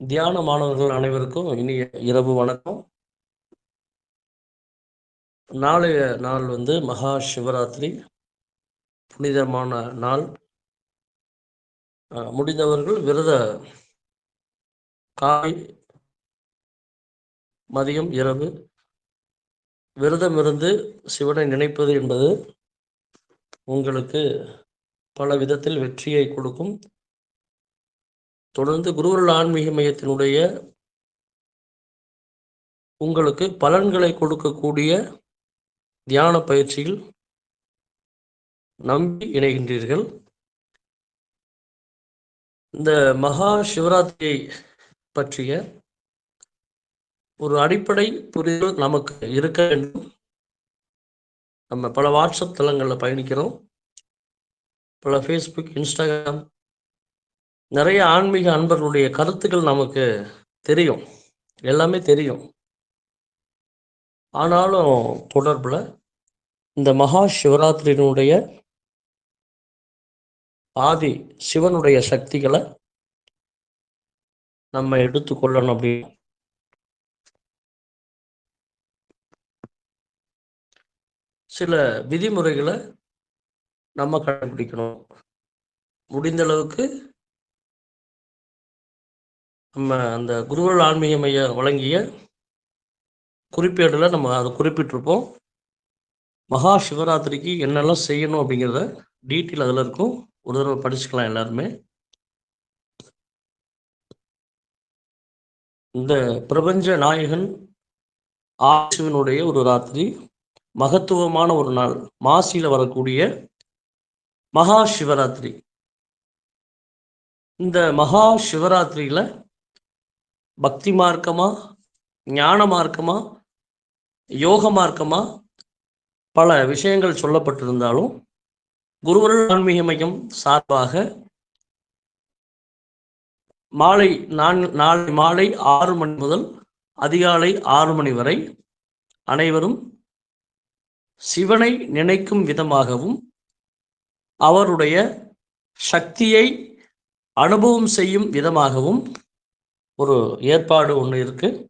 தியான மாணவர்கள் அனைவருக்கும் இனிய இரவு வணக்கம். நாளைய நாள் வந்து மகா சிவராத்திரி. புனிதமான நாள். முடிந்தவர்கள் விரத காலை மதியம் இரவு. விரதம் இருந்து சிவனை நினைப்பது என்பது உங்களுக்கு பல விதத்தில் வெற்றியை கொடுக்கும். தொடர்ந்து குருவருள் ஆன்மீக மையத்தினுடைய உங்களுக்கு பலன்களை கொடுக்கக்கூடிய தியான பயிற்சியில் நம்பி இணைகின்றீர்கள். இந்த மகா சிவராத்திரியை பற்றிய ஒரு அடிப்படை புரிதல் நமக்கு இருக்க வேண்டும். நம்ம பல வாட்ஸ்அப் தளங்களில் பயணிக்கிறோம். பல ஃபேஸ்புக் இன்ஸ்டாகிராம் நிறைய ஆன்மீக அன்பர்களுடைய கருத்துக்கள் நமக்கு தெரியும். எல்லாமே தெரியும். ஆனாலும் தொடர்பில் இந்த மகா சிவராத்திரியினுடைய ஆதி சிவனுடைய சக்திகளை நம்ம எடுத்துக்கொள்ளணும் அப்படி சில விதிமுறைகளை நம்ம கடைபிடிக்கணும். முடிந்த அளவுக்கு நம்ம அந்த குருவல் ஆன்மீக மையம் வழங்கிய குறிப்பேடில் நம்ம அதை குறிப்பிட்டிருப்போம். மகா சிவராத்திரிக்கு என்னெல்லாம் செய்யணும் அப்படிங்கிறத டீட்டெயில் அதில் இருக்கும். ஒரு தடவை படிச்சுக்கலாம் எல்லாருமே. இந்த பிரபஞ்ச நாயகன் ஆசிவனுடைய ஒரு ராத்திரி மகத்துவமான ஒரு நாள் மாசியில் வரக்கூடிய மகா சிவராத்திரி. இந்த மகா சிவராத்திரியில் பக்தி மார்க்கமா ஞான மார்க்கமா யோக மார்க்கமா பல விஷயங்கள் சொல்லப்பட்டிருந்தாலும் குருவருள் ஆன்மீக மையம் சார்பாக மாலை நான் நாளை மாலை ஆறு மணி முதல் அதிகாலை ஆறு மணி வரை அனைவரும் சிவனை நினைக்கும் விதமாகவும் அவருடைய சக்தியை அனுபவம் செய்யும் விதமாகவும் ஒரு ஏற்பாடு ஒன்று இருக்கு.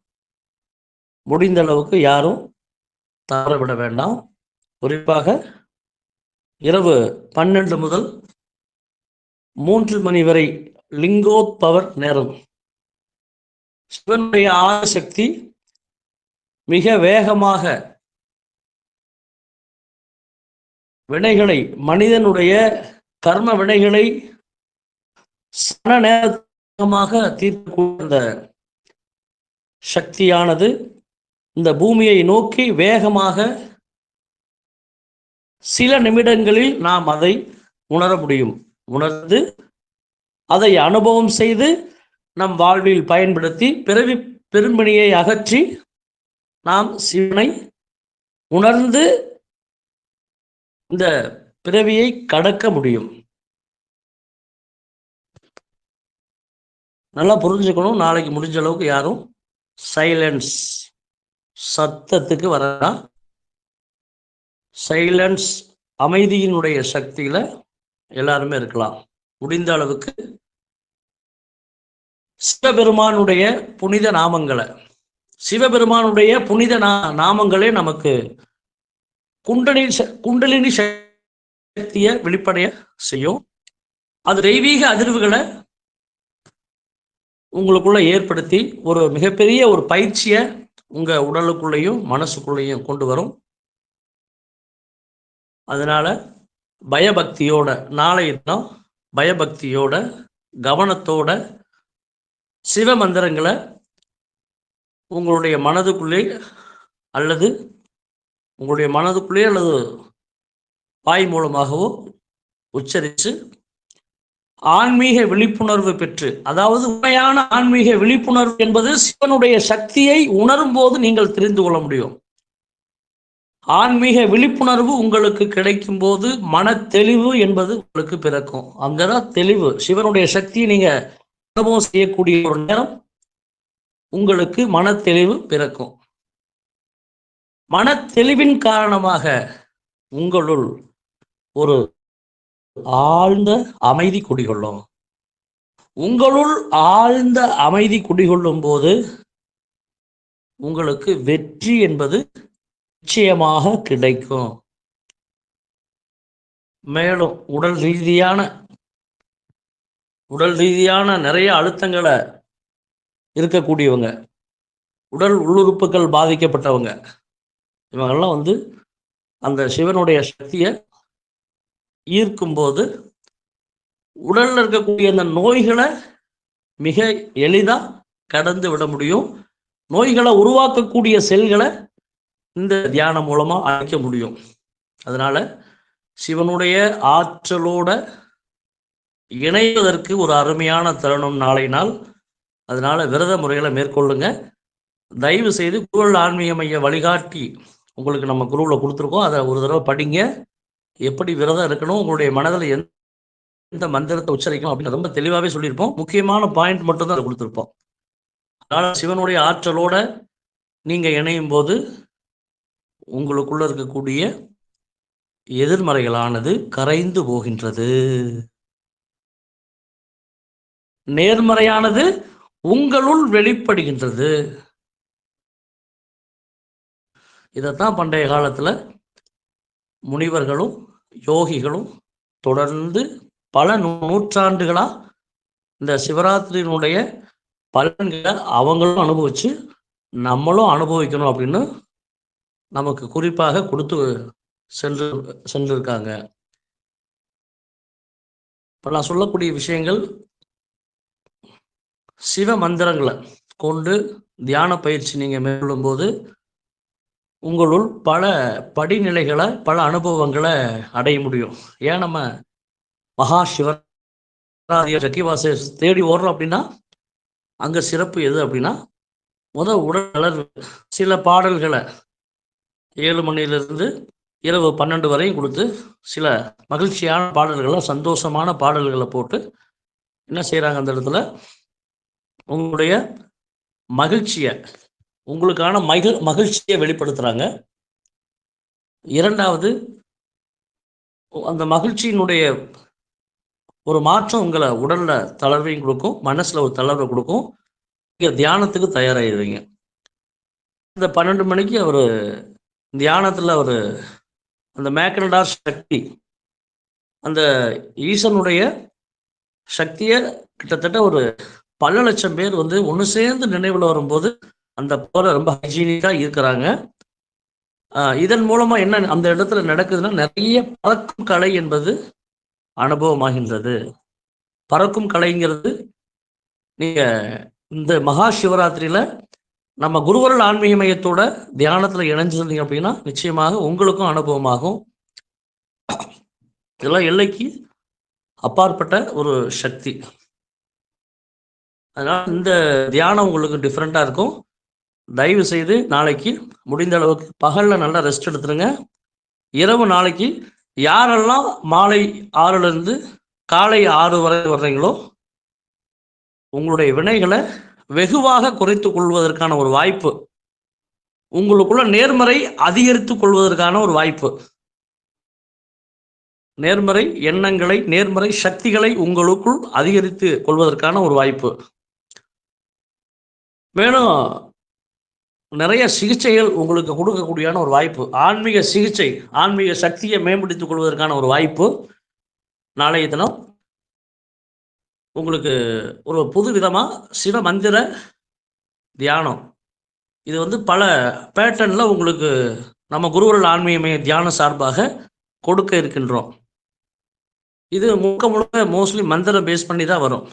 முடிந்த அளவுக்கு யாரும் தவறவிட வேண்டாம். குறிப்பாக இரவு பன்னெண்டு முதல் மூன்று மணி வரை லிங்கோத்பவர் நேரம். சிவனுடைய ஆசக்தி மிக வேகமாக வினைகளை மனிதனுடைய கர்ம வினைகளை சன வேகமாக தீர்க்கக்கூடிய அந்த சக்தியானது இந்த பூமியை நோக்கி வேகமாக சில நிமிடங்களில் நாம் அதை உணர முடியும். உணர்ந்து அதை அனுபவம் செய்து நம் வாழ்வில் பயன்படுத்தி பிறவி பெரும்பணியை அகற்றி நாம் சிவனை உணர்ந்து இந்த பிறவியை கடக்க முடியும். நல்லா புரிஞ்சுக்கணும். நாளைக்கு முடிஞ்ச அளவுக்கு யாரும் சைலன்ஸ் சத்தத்துக்கு வரலாம் சைலன்ஸ் அமைதியினுடைய சக்தியில எல்லாருமே இருக்கலாம். முடிந்த அளவுக்கு சிவபெருமானுடைய புனித நாமங்களை சிவபெருமானுடைய புனித நா நாமங்களே நமக்கு குண்டலினி ச- குண்டலினி சக்தியை வெளிப்படைய செய்யும். அது தெய்வீக அதிர்வுகளை உங்களுக்குள்ள ஏற்படுத்தி ஒரு மிகப்பெரிய ஒரு பயிற்சியை உங்க உடலுக்குள்ளேயும் மனசுக்குள்ளேயும் கொண்டு வரும். அதனால பயபக்தியோட நாளைய தினம் பயபக்தியோட கவனத்தோட சிவ மந்திரங்களை உங்களுடைய மனதுக்குள்ளே அல்லது உங்களுடைய மனதுக்குள்ளே அல்லது வாய் மூலமாகவோ உச்சரித்து ஆன்மீக விழிப்புணர்வு பெற்று அதாவது உண்மையான ஆன்மீக விழிப்புணர்வு என்பது சிவனுடைய சக்தியை உணரும் போது நீங்கள் தெரிந்து கொள்ள முடியும். ஆன்மீக விழிப்புணர்வு உங்களுக்கு கிடைக்கும் போது மன தெளிவு என்பது உங்களுக்கு பிறக்கும். அங்கதான் தெளிவு. சிவனுடைய சக்தியை நீங்க அனுபவம் செய்யக்கூடிய ஒரு நேரம் உங்களுக்கு மன தெளிவு பிறக்கும். மன தெளிவின் காரணமாக உங்களுள் ஒரு ஆழ்ந்த அமைதி குடிகொள்ளும். உங்களுள் ஆழ்ந்த அமைதி குடிகொள்ளும் போது உங்களுக்கு வெற்றி என்பது நிச்சயமாக கிடைக்கும். மேலும் உடல் ரீதியான உடல் ரீதியான நிறைய அழுத்தங்களை இருக்கக்கூடியவங்க உடல் உள்ளுறுப்புகள் பாதிக்கப்பட்டவங்க இவங்கெல்லாம் வந்து அந்த சிவனுடைய சக்தியை ஈர்க்கும்போது உடல்ல இருக்கக்கூடிய அந்த நோய்களை மிக எளிதா கடந்து விட முடியும். நோய்களை உருவாக்கக்கூடிய செல்களை இந்த தியானம் மூலமா அழைக்க முடியும். அதனால சிவனுடைய ஆற்றலோட இணைவதற்கு ஒரு அருமையான தருணம் நாளை நாள். அதனால விரத முறைகளை மேற்கொள்ளுங்க. தயவு செய்து குரல் ஆன்மீக மைய வழிகாட்டி. உங்களுக்கு நம்ம குருவில் கொடுத்துருக்கோம். அதை ஒரு தடவை படிங்க. எப்படி விரதம் இருக்கணும் உங்களுடைய மனதில் எந்த எந்த மந்திரத்தை உச்சரிக்கணும் அப்படின்னு ரொம்ப தெளிவாகவே சொல்லியிருப்போம். முக்கியமான பாயிண்ட் மட்டும் தான் கொடுத்துருப்போம். அதனால் சிவனுடைய ஆற்றலோட நீங்கள் இணையும் போது உங்களுக்குள்ள இருக்கக்கூடிய எதிர்மறைகளானது கரைந்து போகின்றது. நேர்மறையானது உங்களுள் வெளிப்படுகின்றது. இதைத்தான் பண்டைய காலத்தில் முனிவர்களும் யோகிகளும் தொடர்ந்து பல நூற்றாண்டுகளாக இந்த சிவராத்திரியினுடைய பலன்களை அவங்களும் அனுபவிச்சு நம்மளும் அனுபவிக்கணும் அப்படின்னு நமக்கு குறிப்பாக கொடுத்து சென்று சென்றிருக்காங்க. இப்போ நான் சொல்லக்கூடிய விஷயங்கள் சிவ மந்திரங்களை கொண்டு தியான பயிற்சி நீங்கள் மேற்கொள்ளும் போது உங்களுள் பல படிநிலைகளை பல அனுபவங்களை அடைய முடியும். ஏன் நம்ம மகா சிவராதிய சக்கிவாச தேடி ஓடுறோம் அப்படின்னா அங்க சிறப்பு எது அப்படின்னா முத உடல் சில பாடல்களை ஏழு மணிலிருந்து இரவு பன்னெண்டு வரையும் கொடுத்து சில மகிழ்ச்சியான பாடல்களை சந்தோஷமான பாடல்களை போட்டு என்ன செய்கிறாங்க அந்த இடத்துல? உங்களுடைய மகிழ்ச்சியை உங்களுக்கான மகிழ் மகிழ்ச்சியை வெளிப்படுத்துகிறாங்க இரண்டாவது அந்த மகிழ்ச்சியினுடைய ஒரு மாற்றம் உங்களை உடலில் தளர்வையும் கொடுக்கும் மனசுல ஒரு தளர்வை கொடுக்கும். நீங்கள் தியானத்துக்கு தயாராகிடுவீங்க இந்த பன்னெண்டு மணிக்கு அவர் தியானத்தில் அவர் அந்த மேக்னடார் சக்தி அந்த ஈசனுடைய சக்தியை கிட்டத்தட்ட ஒரு பல லட்சம் பேர் வந்து ஒன்று சேர்ந்து நினைவில் வரும்போது அந்த போல ரொம்ப ஹைஜீனிக்காக இருக்கிறாங்க. இதன் மூலமா என்ன அந்த இடத்துல நடக்குதுன்னா நிறைய பறக்கும் கலை என்பது அனுபவமாகின்றது. பறக்கும் கலைங்கிறது நீங்க இந்த மகா சிவராத்திரியில நம்ம குருவரல் ஆன்மீக மையத்தோட தியானத்துல இணைஞ்சிருந்தீங்க அப்படின்னா நிச்சயமாக உங்களுக்கும் அனுபவமாகும். இதெல்லாம் எல்லைக்கு அப்பாற்பட்ட ஒரு சக்தி. அதனால இந்த தியானம் உங்களுக்கு டிஃப்ரெண்டா இருக்கும். தயவு செய்து நாளைக்கு முடிந்த அளவுக்கு பகலில் நல்லா ரெஸ்ட் எடுத்துருங்க. இரவு நாளைக்கு யாரெல்லாம் மாலை ஆறுலேருந்து காலை ஆறு வரை வர்றீங்களோ உங்களுடைய வினைகளை வெகுவாக குறைத்து கொள்வதற்கான ஒரு வாய்ப்பு உங்களுக்குள்ள நேர்மறை அதிகரித்து கொள்வதற்கான ஒரு வாய்ப்பு. நேர்மறை எண்ணங்களை நேர்மறை சக்திகளை உங்களுக்குள் அதிகரித்து கொள்வதற்கான ஒரு வாய்ப்பு. மேலும் நிறைய சிகிச்சைகள் உங்களுக்கு கொடுக்கக்கூடியான ஒரு வாய்ப்பு. ஆன்மீக சிகிச்சை ஆன்மீக சக்தியை மேம்படுத்திக் கொள்வதற்கான ஒரு வாய்ப்பு. நாளைய தினம் உங்களுக்கு ஒரு புது விதமாக சிவ மந்திர தியானம். இது வந்து பல பேட்டர்னில் உங்களுக்கு நம்ம குருவர்கள் ஆன்மீகமே தியான சார்பாக கொடுக்க இருக்கின்றோம். இது முழுக்க முழுக்க மோஸ்ட்லி மந்திரம் பேஸ் பண்ணி தான் வரும்.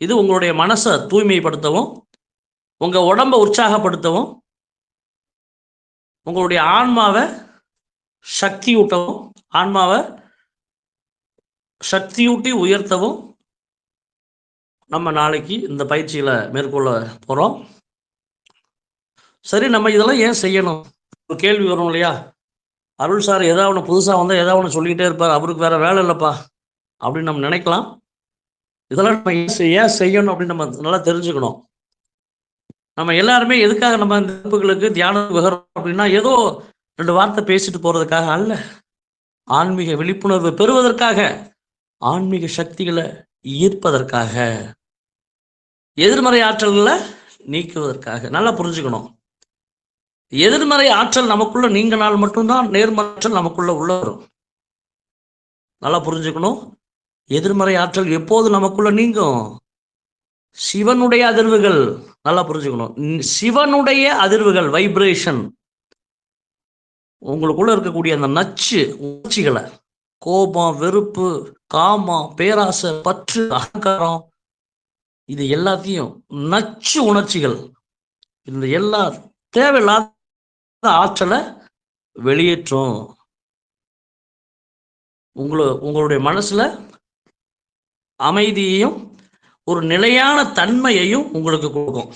இது உங்களுடைய மனசை தூய்மைப்படுத்தவும் உங்கள் உடம்பை உற்சாகப்படுத்தவும் உங்களுடைய ஆன்மாவை சக்தியூட்டவும் ஆன்மாவை சக்தியூட்டி உயர்த்தவும் நம்ம நாளைக்கு இந்த பயிற்சியில் மேற்கொள்ள போகிறோம் சரி நம்ம இதெல்லாம் ஏன் செய்யணும்? ஒரு கேள்வி வரும் இல்லையா? அருள் சார் ஏதாவது ஒன்று புதுசாக வந்தால் ஏதாவது ஒன்று சொல்லிக்கிட்டே இருப்பார். அவருக்கு வேற வேலை இல்லைப்பா. அப்படின்னு நம்ம நினைக்கலாம். இதெல்லாம் நம்ம ஏன் செய்யணும் அப்படின்னு நம்ம நல்லா தெரிஞ்சுக்கணும். நம்ம எல்லாருமே எதுக்காக நம்ம இந்த வகுப்புகளுக்கு தியானம் வகிறோம் அப்படின்னா ஏதோ ரெண்டு வார்த்தை பேசிட்டு போறதுக்காக அல்ல. ஆன்மீக விழிப்புணர்வு பெறுவதற்காக ஆன்மீக சக்திகளை ஈர்ப்பதற்காக எதிர்மறை ஆற்றல்களை நீக்குவதற்காக. நல்லா புரிஞ்சுக்கணும். எதிர்மறை ஆற்றல் நமக்குள்ள நீங்கினால் மட்டும்தான் நேர்மறை நமக்குள்ள உள்ள வரும் நல்லா புரிஞ்சுக்கணும். எதிர்மறை ஆற்றல் எப்போது நமக்குள்ள நீங்கும்? சிவனுடைய அதிர்வுகள். நல்லா புரிஞ்சுக்கணும். சிவனுடைய அதிர்வுகள் வைப்ரேஷன் உங்களுக்குள்ள இருக்கக்கூடிய அந்த நச்சு உணர்ச்சிகளை கோபம் வெறுப்பு காமம் பேராசை பற்று அகங்காரம் இது எல்லாத்தையும் நச்சு உணர்ச்சிகள். இந்த எல்லா தேவையில்லாத ஆற்றலை வெளியேற்றும். உங்களை உங்களுடைய மனசுல அமைதியையும் ஒரு நிலையான தன்மையையும் உங்களுக்கு கொடுக்கும்.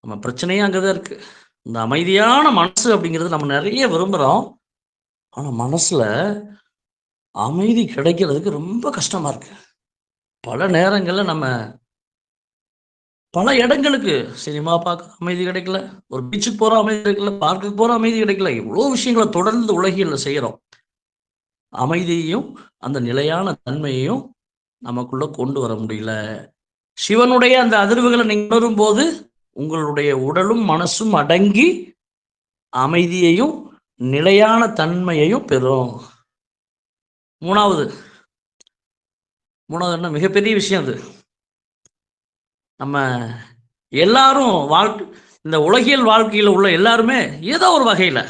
நம்ம பிரச்சனையும் அங்கதான் இருக்கு. இந்த அமைதியான மனசு அப்படிங்கிறது நம்ம நிறைய விரும்புகிறோம் ஆனால் மனசுல அமைதி கிடைக்கிறதுக்கு ரொம்ப கஷ்டமா இருக்கு. பல நேரங்களில் நம்ம பல இடங்களுக்கு சினிமா பார்க்க அமைதி கிடைக்கல ஒரு பீச்சுக்கு போகிற அமைதி கிடைக்கல பார்க்குக்கு போகிற அமைதி கிடைக்கல இவ்வளோ விஷயங்களை தொடர்ந்து உலகில் செய்கிறோம் அமைதியையும் அந்த நிலையான தன்மையையும் நமக்குள்ள கொண்டு வர முடியல. சிவனுடைய அந்த அதிர்வுகளை நீங்க உணரும் போது உங்களுடைய உடலும் மனசும் அடங்கி அமைதியையும் நிலையான தன்மையையும் பெறும். மூணாவது மூணாவது என்ன? மிகப்பெரிய விஷயம் அது. நம்ம எல்லாரும் வாழ்க்கை இந்த உலகியல் வாழ்க்கையில் உள்ள எல்லாருமே ஏதோ ஒரு வகையில்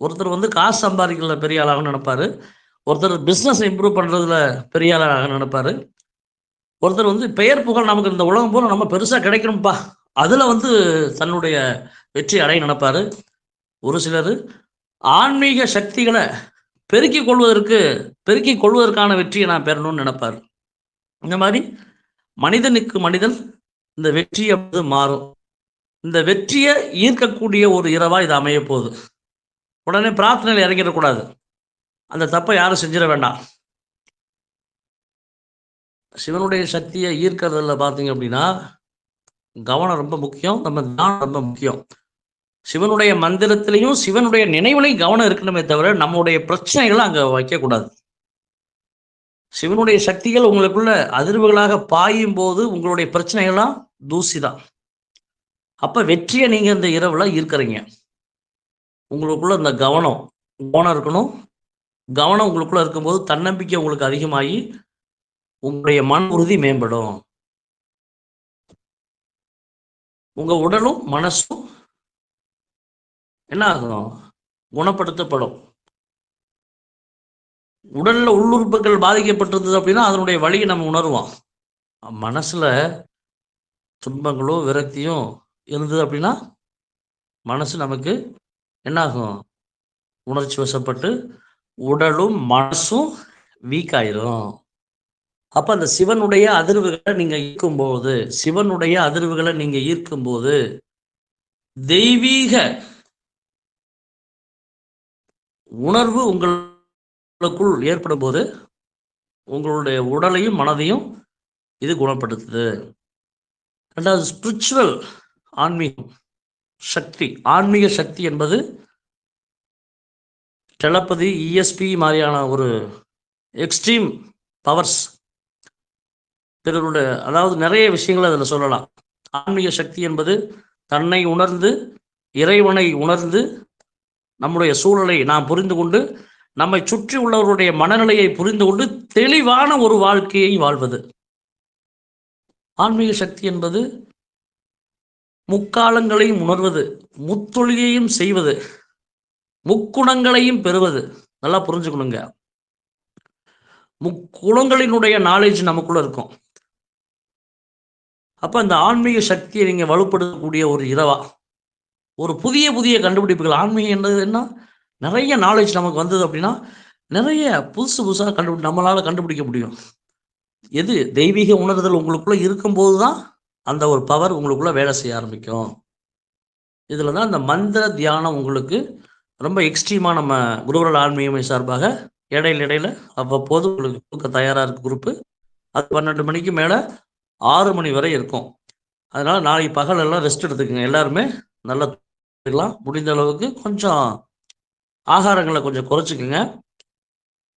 ஒருத்தர் வந்து காசு சம்பாதிக்கல பெரிய ஆளாகன்னு நினைப்பாரு. ஒருத்தர் பிஸ்னஸ் இம்ப்ரூவ் பண்ணுறதுல பெரிய ஆளாக நினைப்பாரு. ஒருத்தர் வந்து பெயர் புகழ் நமக்கு இந்த உலகம் போல நம்ம பெருசாக கிடைக்கணும்ப்பா அதில் வந்து தன்னுடைய வெற்றி அடைய நினைப்பாரு. ஒரு சிலர் ஆன்மீக சக்திகளை பெருக்கிக் கொள்வதற்கு பெருக்கிக் கொள்வதற்கான வெற்றியை நான் பெறணும்னு நினைப்பார். இந்த மாதிரி மனிதனுக்கு மனிதன் இந்த வெற்றி அப்படி மாறும். இந்த வெற்றியை ஈர்க்கக்கூடிய ஒரு இரவா இது அமைய போகுது உடனே பிரார்த்தனையில் இறங்கிடக்கூடாது. அந்த தப்பை யாரும் செஞ்சிட வேண்டாம். சிவனுடைய சக்தியை ஈர்க்கிறதுல பார்த்தீங்க அப்படின்னா கவனம் ரொம்ப முக்கியம் நம்ம தியானம் ரொம்ப முக்கியம். சிவனுடைய மந்திரத்திலையும் சிவனுடைய நினைவுலையும் கவனம் இருக்கணுமே தவிர நம்முடைய பிரச்சனைகளை அங்கே வைக்கக்கூடாது. சிவனுடைய சக்திகள் உங்களுக்குள்ள அதிர்வுகளாக பாயும் போது உங்களுடைய பிரச்சனைகள்லாம் தூசி தான் அப்போ வெற்றியை நீங்கள் இந்த இரவில் இருக்கிறீங்க உங்களுக்குள்ள இந்த கவனம் கவனம் இருக்கணும் கவனம் உங்களுக்குள்ள இருக்கும்போது தன்னம்பிக்கை உங்களுக்கு அதிகமாகி உங்களுடைய மன உறுதி மேம்படும். உங்க உடலும் மனசும் என்ன ஆகும் குணப்படுத்தப்படும். உடல்ல உள்ளுறுப்புகள் பாதிக்கப்பட்டிருந்தது அப்படின்னா அதனுடைய வழியை நம்ம உணர்வோம். மனசுல துன்பங்களோ விரக்தியும் இருந்தது அப்படின்னா மனசு நமக்கு என்னாகும்? உணர்ச்சி வசப்பட்டு உடலும் மனசும் வீக் ஆயிரும். அப்ப அந்த சிவனுடைய அதிர்வுகளை நீங்க ஈர்க்கும் போது சிவனுடைய அதிர்வுகளை நீங்க ஈர்க்கும் போது தெய்வீக உணர்வு உங்களுக்குள் ஏற்படும் போது உங்களுடைய உடலையும் மனதையும் இது குணப்படுத்துது. ரெண்டாவது ஸ்பிரிச்சுவல் ஆன்மீகம் சக்தி. ஆன்மீக சக்தி என்பது டெலப்பதி இஎஸ்பி மாதிரியான ஒரு எக்ஸ்ட்ரீம் பவர்ஸ் பிறருடைய அதாவது நிறைய விஷயங்களை அதில் சொல்லலாம். ஆன்மீக சக்தி என்பது தன்னை உணர்ந்து இறைவனை உணர்ந்து நம்முடைய சூழலை நாம் புரிந்து கொண்டு நம்மை சுற்றி உள்ளவருடைய மனநிலையை புரிந்து கொண்டு தெளிவான ஒரு வாழ்க்கையை வாழ்வது. ஆன்மீக சக்தி என்பது முக்காலங்களையும் உணர்வது முத்தொழியையும் செய்வது. முக்குணங்களையும் பெறுவது. நல்லா புரிஞ்சுக்கணுங்க. முக்குணங்களினுடைய நாலேஜ் நமக்குள்ள இருக்கும். அப்போ இந்த ஆன்மீக சக்தியை நீங்கள் வலுப்படுத்தக்கூடிய ஒரு இரவா ஒரு புதிய புதிய கண்டுபிடிப்புகள் ஆன்மீகம் என்னது என்ன? நிறைய நாலேஜ் நமக்கு வந்தது அப்படின்னா நிறைய புதுசு புதுசாக கண்டுபிடி நம்மளால் கண்டுபிடிக்க முடியும். எது? தெய்வீக உணர்தல் உங்களுக்குள்ள இருக்கும்போது தான் அந்த ஒரு பவர் உங்களுக்குள்ள வேலை செய்ய ஆரம்பிக்கும். இதில் தான் இந்த மந்திர தியானம் உங்களுக்கு ரொம்ப எக்ஸ்ட்ரீமாக நம்ம குருவரல் ஆன்மீகமை சார்பாக இடையில இடையில அவ்வப்போது உங்களுக்கு கொடுக்க தயாராக இருக்கு குரூப்பு அது பன்னெண்டு மணிக்கு மேலே ஆறு மணி வரை இருக்கும். அதனால நாளைக்கு பகல் எல்லாம் ரெஸ்ட் எடுத்துக்கோங்க. எல்லாருமே நல்லா முடிந்த அளவுக்கு கொஞ்சம் ஆகாரங்களை கொஞ்சம் குறைச்சிக்கோங்க.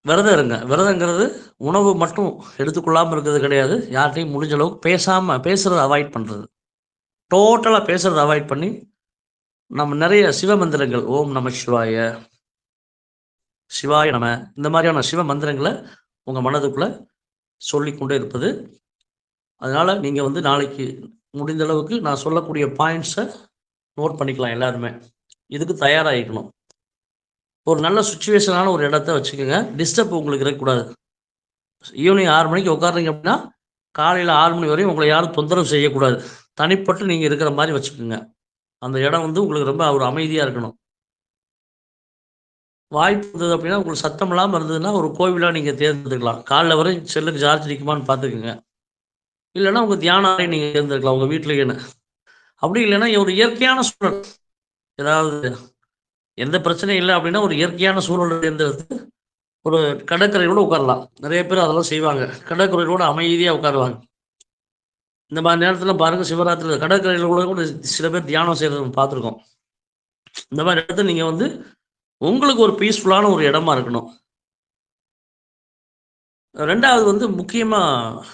விரதம் இருங்க. விரதங்கிறது உணவு மட்டும் எடுத்துக்கொள்ளாமல் இருக்கிறது கிடையாது. யார்கிட்டையும் முடிஞ்ச அளவுக்கு பேசாமல் பேசுகிறத அவாய்ட் பண்ணுறது டோட்டலாக பேசுகிறத அவாய்ட் பண்ணி நம்ம நிறைய சிவ மந்திரங்கள் ஓம் நம சிவாய சிவாய நம இந்த மாதிரியான சிவ மந்திரங்களை உங்கள் மனதுக்குள்ளே சொல்லிக்கொண்டே இருப்பது. அதனால் நீங்கள் வந்து நாளைக்கு முடிந்த அளவுக்கு நான் சொல்லக்கூடிய பாயிண்ட்ஸை நோட் பண்ணிக்கலாம் எல்லாருமே. இதுக்கு தயாராகிக்கணும். ஒரு நல்ல சுச்சுவேஷனான ஒரு இடத்த வச்சுக்கோங்க. டிஸ்டர்ப் உங்களுக்கு இருக்கக்கூடாது. ஈவினிங் ஆறு மணிக்கு உட்காருங்க அப்படின்னா காலையில் ஆறு மணி வரையும் உங்களை யாரும் தொந்தரவு செய்யக்கூடாது. தனிப்பட்டு நீங்கள் இருக்கிற மாதிரி வச்சுக்கோங்க. அந்த இடம் வந்து உங்களுக்கு ரொம்ப ஒரு அமைதியாக இருக்கணும். வாய்ப்பு இருந்தது அப்படின்னா உங்களுக்கு சத்தம் இல்லாமல் இருந்ததுன்னா ஒரு கோவிலாக நீங்கள் தேர்ந்தெடுக்கலாம். காலைல வரை செல்லுக்கு சார்ஜ் நிற்குமான்னு பார்த்துக்குங்க. இல்லைன்னா உங்கள் தியான நீங்கள் தேர்ந்தெடுக்கலாம் உங்கள் வீட்டிலேன்னு அப்படி இல்லைன்னா ஒரு இயற்கையான சூழல். ஏதாவது எந்த பிரச்சனையும் இல்லை அப்படின்னா ஒரு இயற்கையான சூழல் தேர்ந்தெடுத்து ஒரு கடற்கரையோடு உட்காரலாம். நிறைய பேர் அதெல்லாம் செய்வாங்க. கடற்கரையோடு அமைதியாக உட்காருவாங்க. இந்த மாதிரி நேரத்தில் பாருங்க சிவராத்திரி கடற்கரையில் கூட கூட சில பேர் தியானம் செய்யறது பார்த்துருக்கோம். இந்த மாதிரி இடத்துல நீங்கள் வந்து உங்களுக்கு ஒரு பீஸ்ஃபுல்லான ஒரு இடமா இருக்கணும். ரெண்டாவது வந்து முக்கியமாக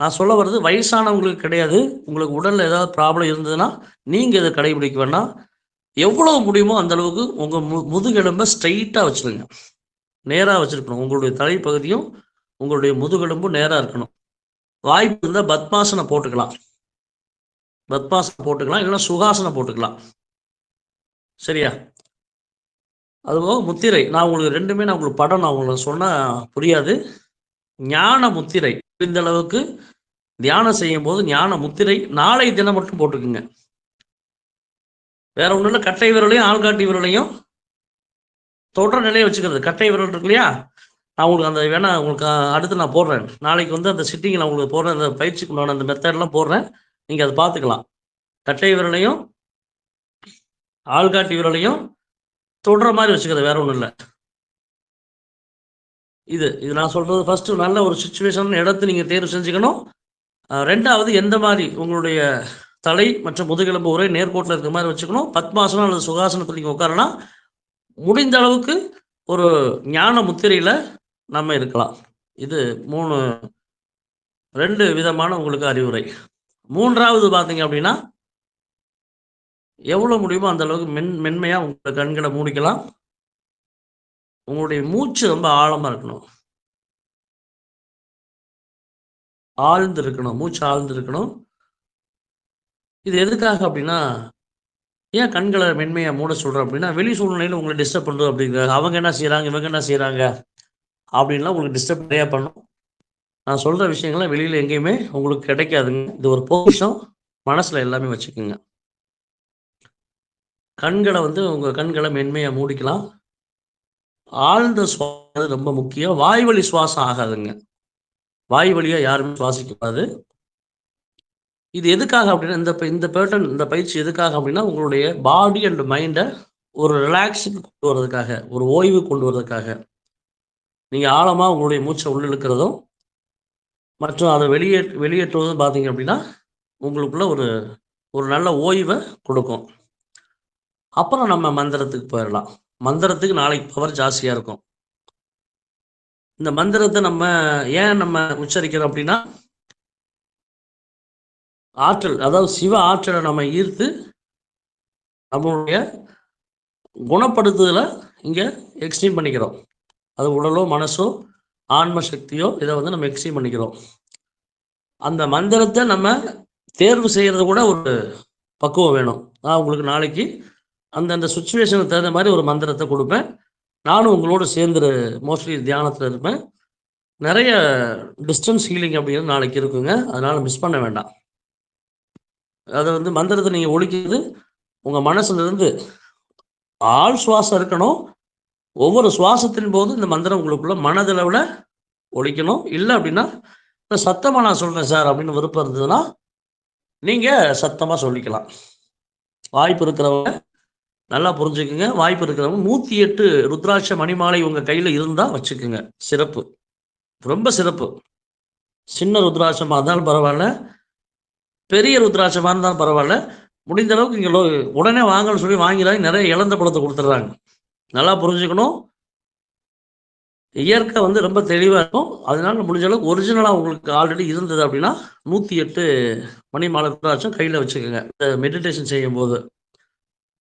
நான் சொல்ல வர்றது வயசானவங்களுக்கு கிடையாது. உங்களுக்கு உடலில் ஏதாவது ப்ராப்ளம் இருந்ததுன்னா நீங்கள் இதை கடைபிடிக்க வேணாம் எவ்வளவு முடியுமோ அந்த அளவுக்கு உங்கள் மு முதுகெலும்பை ஸ்ட்ரைட்டாக வச்சுருங்க. நேராக வச்சுருக்கணும். உங்களுடைய தலைப்பகுதியும் உங்களுடைய முதுகெலும்பும் நேராக இருக்கணும். வாய்ப்பு இருந்தால் பத்மாசனம் போட்டுக்கலாம். பத்மாசனம் போட்டுக்கலாம் இல்லைன்னா சுகாசனம் போட்டுக்கலாம். சரியா? அதுபோக முத்திரை நான் உங்களுக்கு ரெண்டுமே நான் உங்களுக்கு படம் நான் உங்களுக்கு சொன்னால் புரியாது. ஞான முத்திரை இந்த அளவுக்கு தியானம் செய்யும் போது ஞான முத்திரை நாளை தினம் மட்டும் போட்டுக்குங்க. வேற ஒன்றும் இல்லை கட்டை விரலையும் ஆள்காட்டி விரலையும் தொடர நிலையை வச்சுக்கிறது. கட்டை விரல் இருக்கு இல்லையா? நான் உங்களுக்கு அந்த வேணா உங்களுக்கு அடுத்து நான் போடுறேன். நாளைக்கு வந்து அந்த சிட்டிங் நான் உங்களுக்கு போடுறேன். அந்த பயிற்சிக்கு நான் அந்த மெத்தட்லாம் போடுறேன். நீங்கள் அதை பார்த்துக்கலாம். கட்டை விரலையும் ஆள்காட்டி விரலையும் தொடுற மாதிரி வச்சுக்கிறது வேற ஒன்றும் இல்லை. இது இது நான் சொல்றது ஃபர்ஸ்ட் நல்ல ஒரு சுச்சுவேஷன் இடத்து நீங்கள் தேர்வு செஞ்சுக்கணும். ரெண்டாவது எந்த மாதிரி உங்களுடைய தலை மற்றும் முதுகெலும்பு ஒரே நேர்கோட்டில் இருக்கிற மாதிரி வச்சுக்கணும். பத்மாசனம் அல்லது சுகாசனத்தில் நீங்கள் உட்காரனா முடிந்த அளவுக்கு ஒரு ஞான முத்திரையில் நம்ம இருக்கலாம். இது மூணு ரெண்டு விதமான உங்களுக்கு அறிவுரை. மூன்றாவது பார்த்தீங்க அப்படின்னா எவ்வளோ முடியுமோ அந்த அளவுக்கு மென் மென்மையாக உங்களோட கண்களை மூடிக்கலாம். உங்களுடைய மூச்சு ரொம்ப ஆழமாக இருக்கணும். ஆழ்ந்து இருக்கணும் மூச்சு ஆழ்ந்து இருக்கணும் இது எதுக்காக அப்படின்னா ஏன் கண்களை மென்மையாக மூட சொல்கிறேன் அப்படின்னா வெளி சூழ்நிலையில் உங்களை டிஸ்டர்ப் பண்ணுறது அப்படிங்கிறாங்க. அவங்க என்ன செய்கிறாங்க இவங்க என்ன செய்கிறாங்க அப்படின்லாம் உங்களுக்கு டிஸ்டர்ப் நிறையா பண்ணும். நான் சொல்கிற விஷயங்கள்லாம் வெளியில் எங்கேயுமே உங்களுக்கு கிடைக்காதுங்க. இது ஒரு பொக்கிஷம் மனசில் எல்லாமே வச்சுக்கோங்க. கண்களை வந்து உங்கள் கண்களை மென்மையாக மூடிக்கலாம். ஆழ்ந்த சுவாசம் ரொம்ப முக்கியம். வாய்வழி சுவாசம் ஆகாதுங்க. வாய் வழியாக யாருமே சுவாசிக்கூடாது இது எதுக்காக அப்படின்னா இந்த இந்த பேட்டர்ன் இந்த பயிற்சி எதுக்காக அப்படின்னா உங்களுடைய பாடி அண்ட் மைண்டை ஒரு ரிலாக்ஸுக்கு கொண்டு வர்றதுக்காக ஒரு ஓய்வு கொண்டு வர்றதுக்காக. நீங்கள் ஆழமாக உங்களுடைய மூச்சை உள்ளிழுக்கிறதும் மற்றும் அதை வெளியே வெளியேற்றுவதும் பார்த்தீங்க அப்படின்னா உங்களுக்குள்ள ஒரு ஒரு நல்ல ஓய்வை கொடுக்கும். அப்புறம் நம்ம மந்திரத்துக்கு போயிடலாம். மந்திரத்துக்கு நாளைக்கு பவர் ஜாஸ்தியாக இருக்கும். இந்த மந்திரத்தை நம்ம ஏன் நம்ம உச்சரிக்கிறோம் அப்படின்னா ஆற்றல் அதாவது சிவ ஆற்றலை நம்ம ஈர்த்து நம்மளுடைய குணப்படுத்துதல இங்கே எக்ஸ்டீம் பண்ணிக்கிறோம். அது உடலோ மனசோ ஆன்ம சக்தியோ இதை வந்து நம்ம எக்ஸ்ட்ரீம் பண்ணிக்கிறோம். அந்த மந்திரத்தை நம்ம தேர்வு செய்கிறது கூட ஒரு பக்குவம் வேணும். நான் உங்களுக்கு நாளைக்கு அந்தந்த சுச்சுவேஷனுக்கு தகுந்த மாதிரி ஒரு மந்திரத்தை கொடுப்பேன். நானும் உங்களோட சேர்ந்து மோஸ்ட்லி தியானத்தில் இருப்பேன். நிறைய டிஸ்டன்ஸ் ஹீலிங் அப்படிங்கிறது நாளைக்கு இருக்குங்க. அதனால் மிஸ் பண்ண வேண்டாம். அதை வந்து மந்திரத்தை நீங்கள் ஒழிக்கிறது உங்கள் மனசுலேருந்து ஆள் சுவாசம் இருக்கணும். ஒவ்வொரு சுவாசத்தின் போது இந்த மந்திரம் உங்களுக்குள்ள மனதளவில் ஒழிக்கணும். இல்லை அப்படின்னா இப்போ சத்தமாக நான் சொல்கிறேன் சார் அப்படின்னு விருப்பம் இருந்ததுன்னா நீங்கள் சத்தமாக சொல்லிக்கலாம். வாய்ப்பு இருக்கிறவங்க நல்லா புரிஞ்சுக்குங்க. வாய்ப்பு இருக்கிறவங்க நூற்றி எட்டு ருத்ராட்ச மணிமாலை உங்கள் கையில் இருந்தால் வச்சுக்கோங்க. சிறப்பு. ரொம்ப சிறப்பு. சின்ன ருத்ராட்சமாக இருந்தாலும் பரவாயில்ல. பெரிய ருத்ராட்சமாக இருந்தாலும் பரவாயில்ல. முடிந்த அளவுக்கு இங்கே உடனே வாங்கன்னு சொல்லி வாங்கிறாங்க நிறைய இழந்த பழத்தை கொடுத்துட்றாங்க. நல்லா புரிஞ்சுக்கணும். இயற்கை வந்து ரொம்ப தெளிவாக இருக்கும். அதனால முடிஞ்ச அளவுக்கு ஒரிஜினலாக உங்களுக்கு ஆல்ரெடி இருந்தது அப்படின்னா நூற்றி எட்டு மணி மாலை கையில் வச்சுக்கோங்க. இந்த மெடிடேஷன் செய்யும்போது.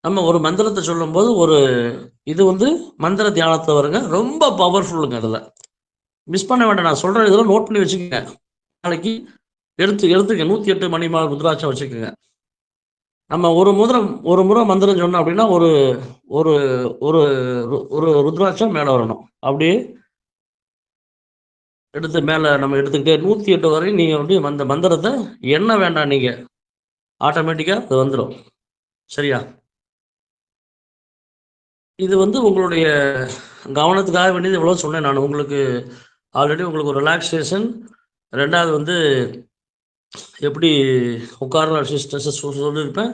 நம்ம ஒரு மந்திரத்தை சொல்லும்போது ஒரு இது வந்து மந்திர தியானத்தை வருங்க. ரொம்ப பவர்ஃபுல்லுங்க அதில். மிஸ் பண்ண வேண்டாம். நான் சொல்கிறேன் இதெல்லாம் நோட் பண்ணி வச்சுக்கோங்க. நாளைக்கு எடுத்து எடுத்துக்க நூற்றி எட்டு மணி மாலை ருத்ராட்சம் வச்சுக்கோங்க. நம்ம ஒரு முதலம் ஒரு முறை மந்திரம் சொன்னோம் அப்படின்னா ஒரு ஒரு ஒரு ஒரு ருத்ராட்சம் மேலே வரணும். அப்படியே எடுத்து மேலே நம்ம எடுத்துக்கிட்டே நூற்றி எட்டு வரையும் நீங்கள் வந்து அந்த மந்திரத்தை என்ன வேண்டாம் நீங்கள் ஆட்டோமேட்டிக்காக அது வந்துடும் சரியா? இது வந்து உங்களுடைய கவனத்துக்காக வேண்டியது இவ்வளோ சொன்னேன் நான். உங்களுக்கு ஆல்ரெடி உங்களுக்கு ஒரு ரிலாக்ஸேஷன் ரெண்டாவது வந்து எப்படி உட்கார ஸ்ட்ரெஸ்ஸை சொல்லியிருப்பேன்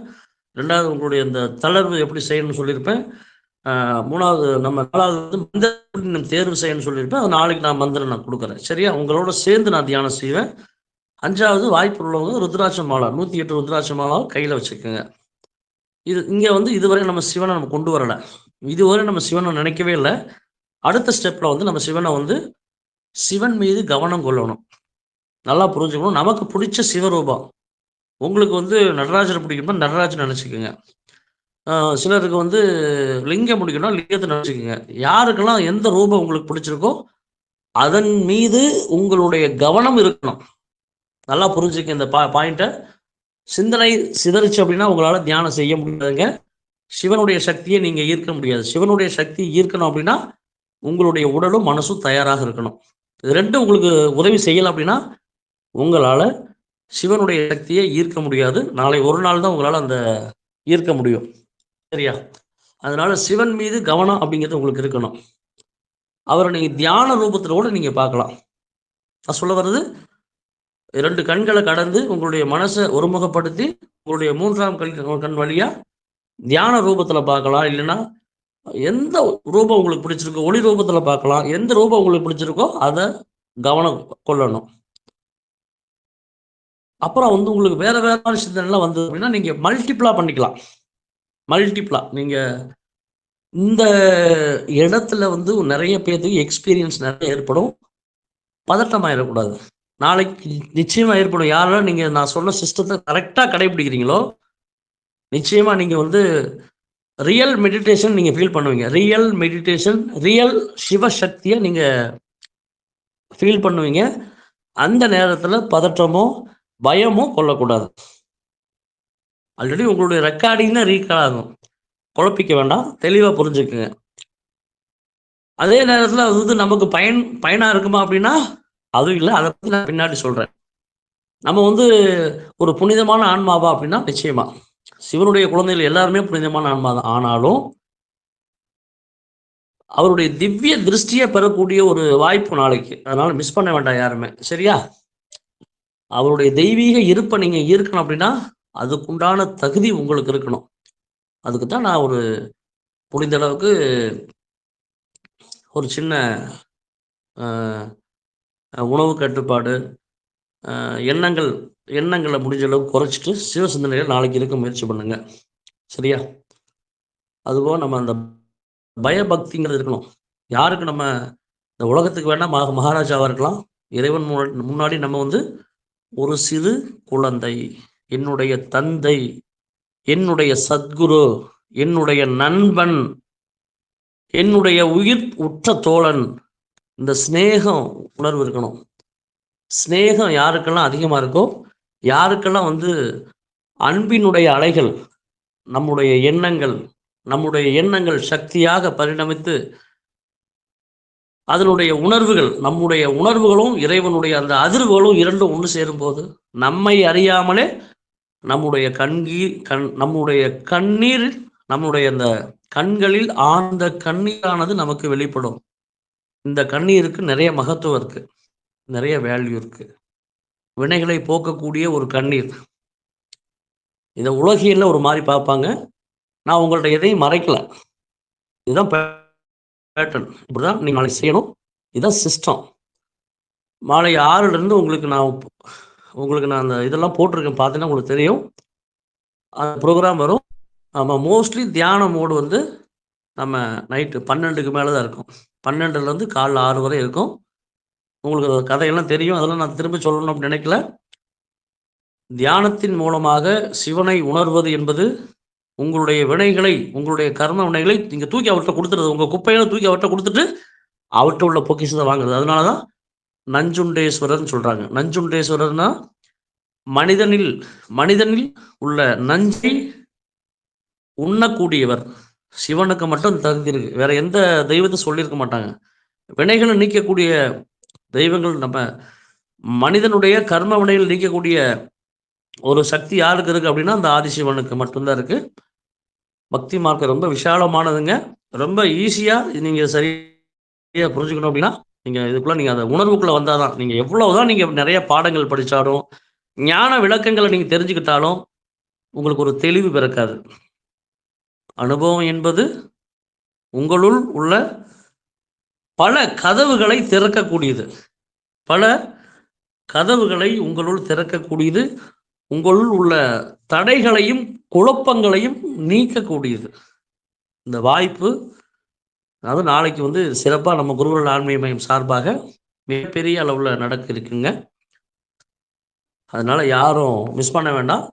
ரெண்டாவது உங்களுடைய இந்த தளர்வு எப்படி செய்யணும்னு சொல்லியிருப்பேன் மூணாவது நம்ம நாலாவது வந்து மந்திரம் தேர்வு செய்யணும்னு சொல்லியிருப்பேன் அது நாளைக்கு நான் மந்திரம் நான் கொடுக்குறேன். சரியா? உங்களோட சேர்ந்து நான் தியானம் செய்வேன். அஞ்சாவது வாய்ப்பு உள்ளவங்க ருத்ராட்ச மாலா நூற்றி எட்டு ருத்ராட்ச மாலாவை கையில் வச்சுக்கோங்க. இது இங்கே வந்து இதுவரை நம்ம சிவனை நம்ம கொண்டு வரலை. இதுவரை நம்ம சிவனை நினைக்கவே இல்லை. அடுத்த ஸ்டெப்பில் வந்து நம்ம சிவனை வந்து சிவன் மீது கவனம் கொள்ளணும். நல்லா புரிஞ்சுக்கணும். நமக்கு பிடிச்ச சிவரூபம். உங்களுக்கு வந்து நடராஜனை பிடிக்கணும்னா நடராஜன் நினச்சிக்கோங்க. சிலருக்கு வந்து லிங்கம் முடிக்கணும் லிங்கத்தை நினச்சிக்கோங்க. யாருக்கெல்லாம் எந்த ரூபம் உங்களுக்கு பிடிச்சிருக்கோ அதன் மீது உங்களுடைய கவனம் இருக்கணும். நல்லா புரிஞ்சுக்க இந்த பா பாயிண்ட்டை. சிந்தனை சிதறிச்சு அப்படின்னா உங்களால் தியானம் செய்ய முடியாதுங்க. சிவனுடைய சக்தியை நீங்கள் ஈர்க்க முடியாது. சிவனுடைய சக்தி ஈர்க்கணும் அப்படின்னா உங்களுடைய உடலும் மனசும் தயாராக இருக்கணும். இது ரெண்டும் உங்களுக்கு உதவி செய்யலாம் அப்படின்னா உங்களால் சிவனுடைய சக்தியை ஈர்க்க முடியாது. நாளை ஒரு நாள் தான் உங்களால் அந்த ஈர்க்க முடியும். சரியா? அதனால சிவன் மீது கவனம் அப்படிங்கிறது உங்களுக்கு இருக்கணும். அவரை நீங்கள் தியான ரூபத்தில் கூட நீங்கள் பார்க்கலாம். நான் சொல்ல வர்றது இரண்டு கண்களை கடந்து உங்களுடைய மனசை ஒருமுகப்படுத்தி உங்களுடைய மூன்றாம் கண் கண் வழியாக தியான ரூபத்தில் பார்க்கலாம். இல்லைன்னா எந்த ரூபம் உங்களுக்கு பிடிச்சிருக்கோ ஒளி ரூபத்தில் பார்க்கலாம். எந்த ரூபம் உங்களுக்கு பிடிச்சிருக்கோ அதை கவனம் கொள்ளணும். அப்புறம் வந்து உங்களுக்கு வேற வேற சிந்தனைலாம் வந்தது அப்படின்னா நீங்க மல்டிப்ளா பண்ணிக்கலாம். மல்டிப்ளா நீங்க இந்த இடத்துல வந்து நிறைய பேர்த்துக்கு எக்ஸ்பீரியன்ஸ் நிறைய ஏற்படும். பதட்டமாயிடக்கூடாது. நாளைக்கு நிச்சயமா ஏற்படும். யாரெல்லாம் நீங்க நான் சொன்ன சிஸ்டத்தை கரெக்டா கடைபிடிக்கிறீங்களோ நிச்சயமா நீங்க வந்து ரியல் மெடிடேஷன் நீங்க ஃபீல் பண்ணுவீங்க. ரியல் மெடிடேஷன் ரியல் சிவசக்தியை நீங்க ஃபீல் பண்ணுவீங்க. அந்த நேரத்தில் பதற்றமோ பயமும் கொள்ளக்கூடாது. ஆல்ரெடி உங்களுடைய ரெக்கார்டிங் ரீகால் ஆகும் குழப்பிக்க வேண்டாம். தெளிவாக புரிஞ்சுக்குங்க. அதே நேரத்தில் அது வந்து நமக்கு பயன் பயனாக இருக்குமா அப்படின்னா அதுவும் இல்லை. அதை பற்றி நான் பின்னாடி சொல்கிறேன் நம்ம வந்து ஒரு புனிதமான ஆன்மாவா அப்படின்னா நிச்சயமா. சிவனுடைய குழந்தைகள் எல்லாருமே புனிதமான ஆன்மா தான். ஆனாலும் அவருடைய திவ்ய திருஷ்டியை பெறக்கூடிய ஒரு வாய்ப்பு நாளைக்கு. அதனால மிஸ் பண்ண வேண்டாம் யாருமே. சரியா? அவருடைய தெய்வீக இருப்பை நீங்கள் ஈர்க்கணும் அப்படின்னா அதுக்குண்டான தகுதி உங்களுக்கு இருக்கணும். அதுக்கு தான் நான் ஒரு புரிந்த அளவுக்கு ஒரு சின்ன உணவு கட்டுப்பாடு எண்ணங்கள் எண்ணங்களை முடிஞ்ச அளவுக்கு குறைச்சிட்டு சிவசிந்தனையில் நாளைக்கு இருக்க முயற்சி பண்ணுங்க. சரியா? அதுபோல் நம்ம அந்த பயபக்திங்கிறது இருக்கணும். யாருக்கு நம்ம இந்த உலகத்துக்கு வேணால் மகா மகாராஜாவாக இருக்கலாம். இறைவன் முன்னாடி நம்ம வந்து ஒரு சிறு குழந்தை என்னுடைய தந்தை என்னுடைய சத்குரு என்னுடைய நண்பன் என்னுடைய உயிர் உற்ற தோழன் இந்த ஸ்னேகம் உணர்வு இருக்கணும். ஸ்னேகம் யாருக்கெல்லாம் அதிகமாக இருக்கோ யாருக்கெல்லாம் வந்து அன்பினுடைய அலைகள் நம்முடைய எண்ணங்கள் நம்முடைய எண்ணங்கள் சக்தியாக பரிணமித்து அதனுடைய உணர்வுகள் நம்முடைய உணர்வுகளும் இறைவனுடைய அந்த அதிர்வுகளும் இரண்டும் ஒன்று சேரும்போது நம்மை அறியாமலே நம்முடைய கண்கீர் கண் நம்முடைய கண்ணீர் நம்முடைய அந்த கண்களில் ஆழ்ந்த கண்ணீரானது நமக்கு வெளிப்படும். இந்த கண்ணீருக்கு நிறைய மகத்துவம் இருக்கு. நிறைய வேல்யூ இருக்கு. வினைகளை போக்கக்கூடிய ஒரு கண்ணீர். இதை உலகியல்ல ஒரு மாதிரி பார்ப்பாங்க. நான் உங்கள்ட்ட எதையும் மறைக்கல. இதுதான் பேட்டர்ன் இப்படிதான் நீங்கள் நாளைக்கு செய்யணும். இதுதான் சிஸ்டம் மாலை ஆறுலேருந்து உங்களுக்கு நான் உங்களுக்கு நான் அந்த இதெல்லாம் போட்டிருக்கேன். பார்த்தீங்கன்னா உங்களுக்கு தெரியும். அந்த ப்ரோக்ராம் வரும். நம்ம மோஸ்ட்லி தியான மோடு வந்து நம்ம நைட்டு பன்னெண்டுக்கு மேலே தான் இருக்கும். பன்னெண்டுலேருந்து காலைல ஆறு வரை இருக்கும். உங்களுக்கு அந்த கதையெல்லாம் தெரியும். அதெல்லாம் நான் திரும்ப சொல்லணும் அப்படின்னு நினைக்கல. தியானத்தின் மூலமாக சிவனை உணர்வது என்பது உங்களுடைய வினைகளை உங்களுடைய கர்ம வினைகளை நீங்கள் தூக்கி அவர்கிட்ட கொடுத்துறது உங்கள் குப்பைகளை தூக்கி அவர்கிட்ட கொடுத்துட்டு அவர்கிட்ட உள்ள பொக்கிஷத்தை வாங்குறது. அதனால தான் நஞ்சுண்டேஸ்வரர்னு சொல்கிறாங்க நஞ்சுண்டேஸ்வரர்னா மனிதனில் மனிதனில் உள்ள நஞ்சை உண்ணக்கூடியவர். சிவனுக்கு மட்டும் தகுந்திருக்கு வேற எந்த தெய்வத்தை சொல்லியிருக்க மாட்டாங்க. வினைகளை நீக்கக்கூடிய தெய்வங்கள் நம்ம மனிதனுடைய கர்ம வினைகள் நீக்கக்கூடிய ஒரு சக்தி யாருக்கு இருக்கு அப்படின்னா அந்த ஆதிசிவனுக்கு மட்டும்தான் இருக்கு. பக்தி மார்க்கம் ரொம்ப விஷாலமானதுங்க ரொம்ப ஈஸியாக நீங்கள் சரியாக புரிஞ்சுக்கணும் அப்படின்னா நீங்கள் இதுக்குள்ளே நீங்கள் அந்த உணர்வுக்குள்ளே வந்தால் தான் நீங்கள் எவ்வளவுதான் நீங்கள் நிறைய பாடங்கள் படித்தாலும் ஞான விளக்கங்களை நீங்கள் தெரிஞ்சுக்கிட்டாலும் உங்களுக்கு ஒரு தெளிவு பிறக்காது. அனுபவம் என்பது உங்களுள் உள்ள பல கதவுகளை திறக்கக்கூடியது. பல கதவுகளை உங்களுள் திறக்கக்கூடியது. உங்களுள் உள்ள தடைகளையும் குழப்பங்களையும் நீக்கக்கூடியது. இந்த வாய்ப்பு அதாவது நாளைக்கு வந்து சிறப்பாக நம்ம குருகுல ஆன்மீக மையம் சார்பாக மிகப்பெரிய அளவில் நடக்க இருக்குங்க. அதனால யாரும் மிஸ் பண்ண வேண்டாம்.